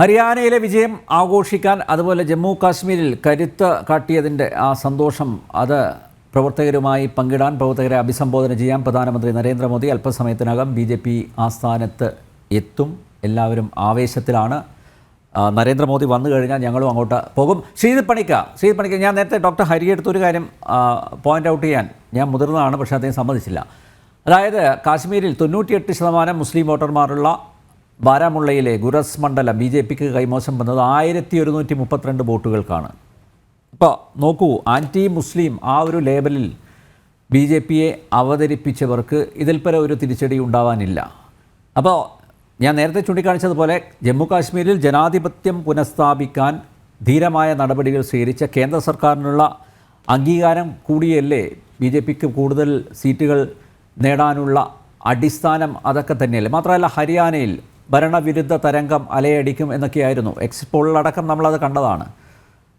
ഹരിയാനയിലെ വിജയം ആഘോഷിക്കാൻ അതുപോലെ ജമ്മു കാശ്മീരിൽ കരുത്ത് കാട്ടിയതിന്റെ ആ സന്തോഷം അത് പ്രവർത്തകരുമായി പങ്കിടാൻ പ്രവർത്തകരെ അഭിസംബോധന ചെയ്യാൻ പ്രധാനമന്ത്രി നരേന്ദ്രമോദി അല്പസമയത്തിനകം ബി ജെ പി ആസ്ഥാനത്ത് എത്തും. എല്ലാവരും ആവേശത്തിലാണ്. നരേന്ദ്രമോദി വന്നു കഴിഞ്ഞാൽ ഞങ്ങളും അങ്ങോട്ട് പോകും. ശ്രീജിത് പണിക്ക ശ്രീജിത് പണിക്ക ഞാൻ നേരത്തെ ഡോക്ടർ ഹരി എടുത്തൊരു കാര്യം പോയിന്റ് ഔട്ട് ചെയ്യാൻ ഞാൻ മുതിർന്നതാണ് പക്ഷേ അദ്ദേഹം സമ്മതിച്ചില്ല. അതായത് കാശ്മീരിൽ തൊണ്ണൂറ്റിയെട്ട് ശതമാനം മുസ്ലിം വോട്ടർമാരുള്ള ബാരാമുള്ളയിലെ ഗുരസ് മണ്ഡലം ബി ജെ പിക്ക് കൈമോശം വന്നത് ആയിരത്തി ഒരുന്നൂറ്റി മുപ്പത്തിരണ്ട് വോട്ടുകൾക്കാണ്. ഇപ്പോൾ നോക്കൂ ആന്റി മുസ്ലിം ആ ഒരു ലേബലിൽ ബി ജെ പിയെ അവതരിപ്പിച്ചവർക്ക് ഇതിൽ പരം ഒരു തിരിച്ചടി ഉണ്ടാവാനില്ല. അപ്പോൾ ഞാൻ നേരത്തെ ചൂണ്ടിക്കാണിച്ചതുപോലെ ജമ്മു കാശ്മീരിൽ ജനാധിപത്യം പുനഃസ്ഥാപിക്കാൻ ധീരമായ നടപടികൾ സ്വീകരിച്ച കേന്ദ്ര സർക്കാരിനുള്ള അംഗീകാരം കൂടിയല്ലേ ബി ജെ പിക്ക് കൂടുതൽ സീറ്റുകൾ നേടാനുള്ള അടിസ്ഥാനം അതൊക്കെ തന്നെയല്ലേ? മാത്രമല്ല ഹരിയാനയിൽ ഭരണവിരുദ്ധ തരംഗം അലയടിക്കും എന്നൊക്കെയായിരുന്നു. എക്സിറ്റ് പോളിലടക്കം നമ്മളത് കണ്ടതാണ്.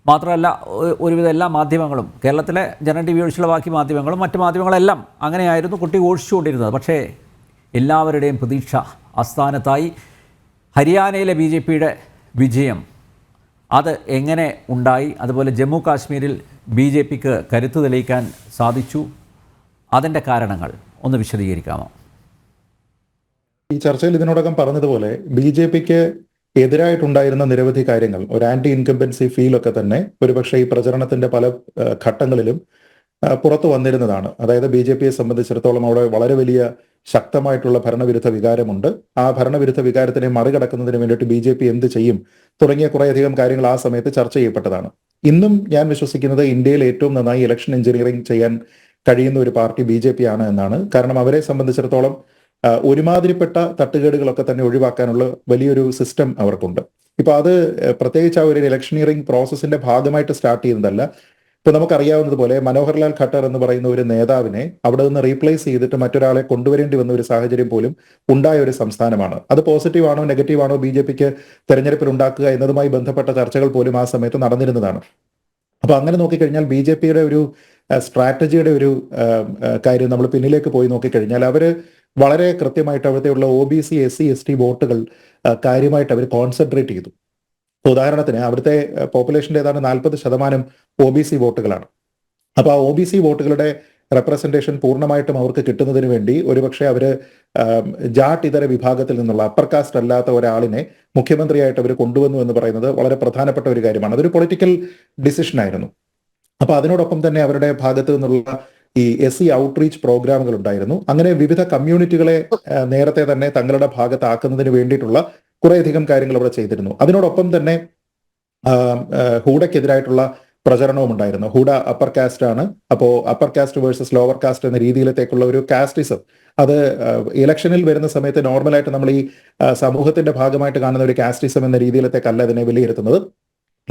മാത്രമല്ല ഒരുവിധ എല്ലാ മാധ്യമങ്ങളും കേരളത്തിലെ ജന ടി വി ഒഴിച്ചുള്ള ബാക്കി മാധ്യമങ്ങളും മറ്റ് മാധ്യമങ്ങളെല്ലാം അങ്ങനെയായിരുന്നു കുട്ടി ഓടിച്ചുകൊണ്ടിരുന്നത്. പക്ഷേ എല്ലാവരുടെയും പ്രതീക്ഷ ആസ്ഥാനത്തായി ഹരിയാനയിലെ ബി ജെ പിയുടെ വിജയം. അത് എങ്ങനെ ഉണ്ടായി? അതുപോലെ ജമ്മു കാശ്മീരിൽ ബി ജെ പിക്ക് കരുത്ത് തെളിയിക്കാൻ സാധിച്ചു. അതിന്റെ കാരണങ്ങൾ ഒന്ന് വിശദീകരിക്കാമോ? ഈ ചർച്ചയിൽ ഇതിനോടകം പറഞ്ഞതുപോലെ ബി ജെ പിക്ക് എതിരായിട്ടുണ്ടായിരുന്ന നിരവധി കാര്യങ്ങൾ. ഒരു ആന്റി ഇൻകംബൻസി ഫീൽ ഒക്കെ തന്നെ ഒരുപക്ഷെ ഈ പ്രചരണത്തിന്റെ പല ഘട്ടങ്ങളിലും പുറത്തു വന്നിരുന്നതാണ്. അതായത് ബി ജെ പിയെ സംബന്ധിച്ചിടത്തോളം അവിടെ വളരെ വലിയ ശക്തമായിട്ടുള്ള ഭരണവിരുദ്ധ വികാരമുണ്ട്. ആ ഭരണവിരുദ്ധ വികാരത്തിനെ മറികടക്കുന്നതിന് വേണ്ടിയിട്ട് ബി ജെ പി എന്ത് ചെയ്യും? തുടങ്ങിയ കുറേയധികം കാര്യങ്ങൾ ആ സമയത്ത് ചർച്ച ചെയ്യപ്പെട്ടതാണ്. ഇന്നും ഞാൻ വിശ്വസിക്കുന്നത് ഇന്ത്യയിൽ ഏറ്റവും നന്നായി ഇലക്ഷൻ എഞ്ചിനീയറിംഗ് ചെയ്യാൻ കഴിയുന്ന ഒരു പാർട്ടി ബി ജെ പി ആണ് എന്നാണ്. കാരണം അവരെ സംബന്ധിച്ചിടത്തോളം ഒരുമാതിരിപ്പെട്ട തട്ടുകേടുകളൊക്കെ തന്നെ ഒഴിവാക്കാനുള്ള വലിയൊരു സിസ്റ്റം അവർക്കുണ്ട്. ഇപ്പൊ അത് പ്രത്യേകിച്ച് ആ ഒരു ഇലക്ഷനിയറിംഗ് പ്രോസസ്സിന്റെ ഭാഗമായിട്ട് സ്റ്റാർട്ട് ചെയ്യുന്നതല്ല. ഇപ്പൊ നമുക്കറിയാവുന്നതുപോലെ മനോഹർലാൽ ഖട്ടർ എന്ന് പറയുന്ന ഒരു നേതാവിനെ അവിടെ നിന്ന് റീപ്ലേസ് ചെയ്തിട്ട് മറ്റൊരാളെ കൊണ്ടുവരേണ്ടി വന്ന ഒരു സാഹചര്യം പോലും ഉണ്ടായ ഒരു സംസ്ഥാനമാണ്. അത് പോസിറ്റീവ് ആണോ നെഗറ്റീവ് ആണോ ബി ജെ പിക്ക് തെരഞ്ഞെടുപ്പിൽ ഉണ്ടാക്കുക എന്നതുമായി ബന്ധപ്പെട്ട ചർച്ചകൾ പോലും ആ സമയത്ത് നടന്നിരുന്നതാണ്. അപ്പൊ അങ്ങനെ നോക്കിക്കഴിഞ്ഞാൽ ബി ജെ പിയുടെ ഒരു സ്ട്രാറ്റജിയുടെ ഒരു കാര്യം നമ്മൾ പിന്നിലേക്ക് പോയി നോക്കിക്കഴിഞ്ഞാൽ അവർ വളരെ കൃത്യമായിട്ട് അവിടുത്തെയുള്ള O B C S C S T വോട്ടുകൾ കാര്യമായിട്ട് അവർ കോൺസെൻട്രേറ്റ് ചെയ്തു. ഉദാഹരണത്തിന് അവിടുത്തെ പോപ്പുലേഷന്റെ ഏതാണ്ട് നാൽപ്പത് ശതമാനം ഒ ബി സി വോട്ടുകളാണ് അപ്പോൾ ആ ഒ ബി സി വോട്ടുകളുടെ റെപ്രസെന്റേഷൻ പൂർണമായിട്ടും അവർക്ക് കിട്ടുന്നതിന് വേണ്ടി ഒരുപക്ഷെ അവർ ജാട്ട് ഇതര വിഭാഗത്തിൽ നിന്നുള്ള അപ്പർ കാസ്റ്റ് അല്ലാത്ത ഒരാളിനെ മുഖ്യമന്ത്രിയായിട്ട് അവർ കൊണ്ടുവന്നു എന്ന് പറയുന്നത് വളരെ പ്രധാനപ്പെട്ട ഒരു കാര്യമാണ്. അതൊരു പൊളിറ്റിക്കൽ ഡിസിഷൻ ആയിരുന്നു. അപ്പൊ അതിനോടൊപ്പം തന്നെ അവരുടെ ഭാഗത്തു നിന്നുള്ള ഈ എസ് സി ഔട്ട്റീച്ച് പ്രോഗ്രാമുകൾ ഉണ്ടായിരുന്നു. അങ്ങനെ വിവിധ കമ്മ്യൂണിറ്റികളെ നേരത്തെ തന്നെ തങ്ങളുടെ ഭാഗത്താക്കുന്നതിന് വേണ്ടിയിട്ടുള്ള കുറേയധികം കാര്യങ്ങൾ അവിടെ ചെയ്തിരുന്നു. അതിനോടൊപ്പം തന്നെ ഹൂഡയ്ക്കെതിരായിട്ടുള്ള പ്രചരണവും ഉണ്ടായിരുന്നു. ഹൂഡ അപ്പർ കാസ്റ്റ് ആണ്. അപ്പോ upper caste versus lower caste എന്ന രീതിയിലത്തേക്കുള്ള ഒരു കാസ്റ്റിസം അത് ഇലക്ഷനിൽ വരുന്ന സമയത്ത് നോർമലായിട്ട് നമ്മൾ ഈ സമൂഹത്തിന്റെ ഭാഗമായിട്ട് കാണുന്ന ഒരു കാസ്റ്റിസം എന്ന രീതിയിലത്തേക്കല്ല അതിനെ വിലയിരുത്തുന്നത്.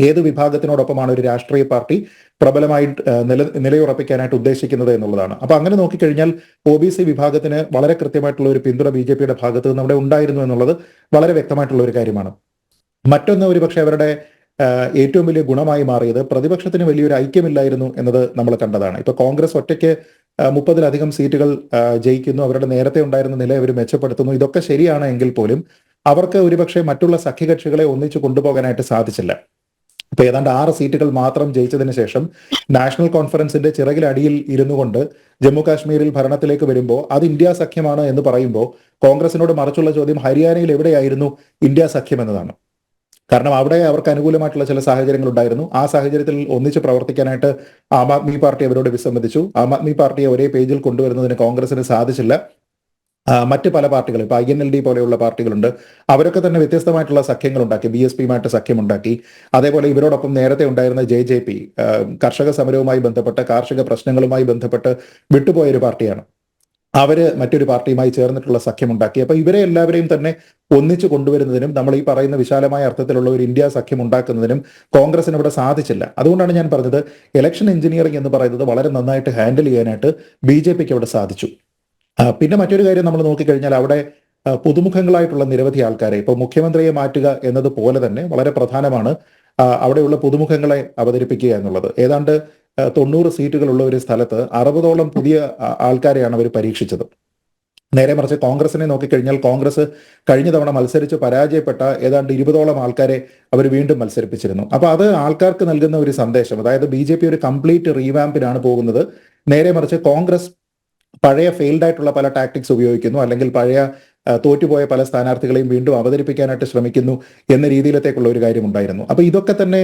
ഏത് വിഭാഗത്തിനോടൊപ്പമാണ് ഒരു രാഷ്ട്രീയ പാർട്ടി പ്രബലമായി നില നിലയുറപ്പിക്കാനായിട്ട് ഉദ്ദേശിക്കുന്നത് എന്നുള്ളതാണ്. അപ്പൊ അങ്ങനെ നോക്കിക്കഴിഞ്ഞാൽ ഒ ബി സി വിഭാഗത്തിന് വളരെ കൃത്യമായിട്ടുള്ള ഒരു പിന്തുണ ബി ജെ പിയുടെ ഭാഗത്ത് നിന്ന് അവിടെ ഉണ്ടായിരുന്നു എന്നുള്ളത് വളരെ വ്യക്തമായിട്ടുള്ള ഒരു കാര്യമാണ്. മറ്റൊന്ന് ഒരുപക്ഷെ അവരുടെ ഏറ്റവും വലിയ ഗുണമായി മാറിയത് പ്രതിപക്ഷത്തിന് വലിയൊരു ഐക്യമില്ലായിരുന്നു എന്നത് നമ്മൾ കണ്ടതാണ്. ഇപ്പൊ കോൺഗ്രസ് ഒറ്റയ്ക്ക് മുപ്പതിലധികം സീറ്റുകൾ ജയിക്കുന്നു അവരുടെ നേരത്തെ ഉണ്ടായിരുന്ന നില അവർ മെച്ചപ്പെടുത്തുന്നു ഇതൊക്കെ ശരിയാണ് എങ്കിൽ പോലും അവർക്ക് ഒരുപക്ഷെ മറ്റുള്ള സഖ്യകക്ഷികളെ ഒന്നിച്ചു കൊണ്ടുപോകാനായിട്ട് സാധിച്ചില്ല. ഇപ്പൊ ഏതാണ്ട് ആറ് സീറ്റുകൾ മാത്രം ജയിച്ചതിന് ശേഷം നാഷണൽ കോൺഫറൻസിന്റെ ചിറകിലടിയിൽ ഇരുന്നു കൊണ്ട് ജമ്മു കാശ്മീരിൽ ഭരണത്തിലേക്ക് വരുമ്പോൾ അത് ഇന്ത്യ സഖ്യമാണ് എന്ന് പറയുമ്പോൾ കോൺഗ്രസിനോട് മറിച്ചുള്ള ചോദ്യം ഹരിയാനയിൽ എവിടെയായിരുന്നു ഇന്ത്യ സഖ്യം എന്നതാണ്. കാരണം അവിടെ അവർക്ക് അനുകൂലമായിട്ടുള്ള ചില സാഹചര്യങ്ങൾ ഉണ്ടായിരുന്നു. ആ സാഹചര്യത്തിൽ ഒന്നിച്ച് പ്രവർത്തിക്കാനായിട്ട് ആം ആദ്മി പാർട്ടി അവരോട് വിസമ്മതിച്ചു. ആം ആദ്മി പാർട്ടിയെ ഒരേ പേജിൽ കൊണ്ടുവരുന്നതിന് കോൺഗ്രസിന് സാധിച്ചില്ല. മറ്റ് പല പാർട്ടികൾ ഇപ്പൊ ഐ എൻ എൽ ഡി പോലെയുള്ള പാർട്ടികളുണ്ട്. അവരൊക്കെ തന്നെ വ്യത്യസ്തമായിട്ടുള്ള സഖ്യങ്ങൾ ഉണ്ടാക്കി ബി എസ് പിയുമായിട്ട് സഖ്യമുണ്ടാക്കി. അതേപോലെ ഇവരോടൊപ്പം നേരത്തെ ഉണ്ടായിരുന്ന ജെ ജെ പി കർഷക സമരവുമായി ബന്ധപ്പെട്ട് കാർഷിക പ്രശ്നങ്ങളുമായി ബന്ധപ്പെട്ട് വിട്ടുപോയ ഒരു പാർട്ടിയാണ്. അവർ മറ്റൊരു പാർട്ടിയുമായി ചേർന്നിട്ടുള്ള സഖ്യമുണ്ടാക്കി. അപ്പൊ ഇവരെ എല്ലാവരെയും തന്നെ ഒന്നിച്ചു കൊണ്ടുവരുന്നതിനും നമ്മൾ ഈ പറയുന്ന വിശാലമായ അർത്ഥത്തിലുള്ള ഒരു ഇന്ത്യ സഖ്യം ഉണ്ടാക്കുന്നതിനും കോൺഗ്രസിന് ഇവിടെ സാധിച്ചില്ല. അതുകൊണ്ടാണ് ഞാൻ പറഞ്ഞത് ഇലക്ഷൻ എഞ്ചിനീയറിംഗ് എന്ന് പറയുന്നത് വളരെ നന്നായിട്ട് ഹാൻഡിൽ ചെയ്യാനായിട്ട് ബി ജെ പിക്ക് അവിടെ സാധിച്ചു. പിന്നെ മറ്റൊരു കാര്യം നമ്മൾ നോക്കിക്കഴിഞ്ഞാൽ അവിടെ പുതുമുഖങ്ങളായിട്ടുള്ള നിരവധി ആൾക്കാരെ ഇപ്പോൾ മുഖ്യമന്ത്രിയെ മാറ്റുക എന്നതുപോലെ തന്നെ വളരെ പ്രധാനമാണ് അവിടെയുള്ള പുതുമുഖങ്ങളെ അവതരിപ്പിക്കുക എന്നുള്ളത്. ഏതാണ്ട് തൊണ്ണൂറ് സീറ്റുകളുള്ള ഒരു സ്ഥലത്ത് അറുപതോളം പുതിയ ആൾക്കാരെയാണ് അവർ പരീക്ഷിച്ചത്. നേരെ മറിച്ച് കോൺഗ്രസിനെ നോക്കിക്കഴിഞ്ഞാൽ കോൺഗ്രസ് കഴിഞ്ഞ തവണ മത്സരിച്ച് പരാജയപ്പെട്ട ഏതാണ്ട് ഇരുപതോളം ആൾക്കാരെ അവർ വീണ്ടും മത്സരിപ്പിച്ചിരുന്നു. അപ്പോൾ അത് ആൾക്കാർക്ക് നൽകുന്ന ഒരു സന്ദേശം അതായത് ബി ഒരു കംപ്ലീറ്റ് റീവാമ്പിനാണ് പോകുന്നത്. നേരെ മറിച്ച് കോൺഗ്രസ് പഴയ ഫെയിൽഡ് ആയിട്ടുള്ള പല ടാക്ടിക്സ് ഉപയോഗിക്കുന്നു അല്ലെങ്കിൽ പഴയ തോറ്റുപോയ പല സ്ഥാനാർത്ഥികളെയും വീണ്ടും അവതരിപ്പിക്കാനായിട്ട് ശ്രമിക്കുന്നു എന്ന രീതിയിലത്തേക്കുള്ള ഒരു കാര്യമുണ്ടായിരുന്നു. അപ്പൊ ഇതൊക്കെ തന്നെ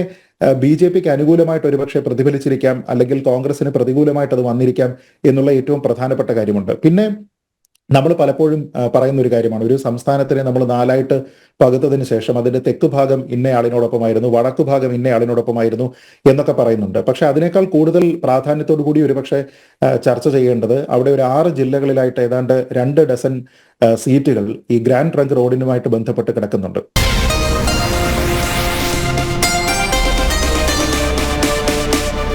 ബി ജെ പിക്ക് അനുകൂലമായിട്ട് ഒരുപക്ഷെ പ്രതിഫലിച്ചിരിക്കാം അല്ലെങ്കിൽ കോൺഗ്രസിന് പ്രതികൂലമായിട്ട് അത് വന്നിരിക്കാം എന്നുള്ള ഏറ്റവും പ്രധാനപ്പെട്ട കാര്യമുണ്ട്. പിന്നെ നമ്മൾ പലപ്പോഴും പറയുന്ന ഒരു കാര്യമാണ്. ഒരു സംസ്ഥാനത്തിനെ നമ്മൾ നാലായിട്ട് പകുത്തതിന് ശേഷം അതിന്റെ തെക്ക് ഭാഗം ഇന്നയാളിനോടൊപ്പമായിരുന്നു വടക്കു ഭാഗം ഇന്നയാളിനോടൊപ്പമായിരുന്നു എന്നൊക്കെ പറയുന്നുണ്ട്. പക്ഷെ അതിനേക്കാൾ കൂടുതൽ പ്രാധാന്യത്തോടു കൂടി ഒരുപക്ഷെ ചർച്ച ചെയ്യേണ്ടത് അവിടെ ഒരു ആറ് ജില്ലകളിലായിട്ട് ഏതാണ്ട് രണ്ട് ഡസൻ സീറ്റുകൾ ഈ ഗ്രാൻഡ് ട്രങ്ക് റോഡിനുമായിട്ട് ബന്ധപ്പെട്ട് കിടക്കുന്നുണ്ട്.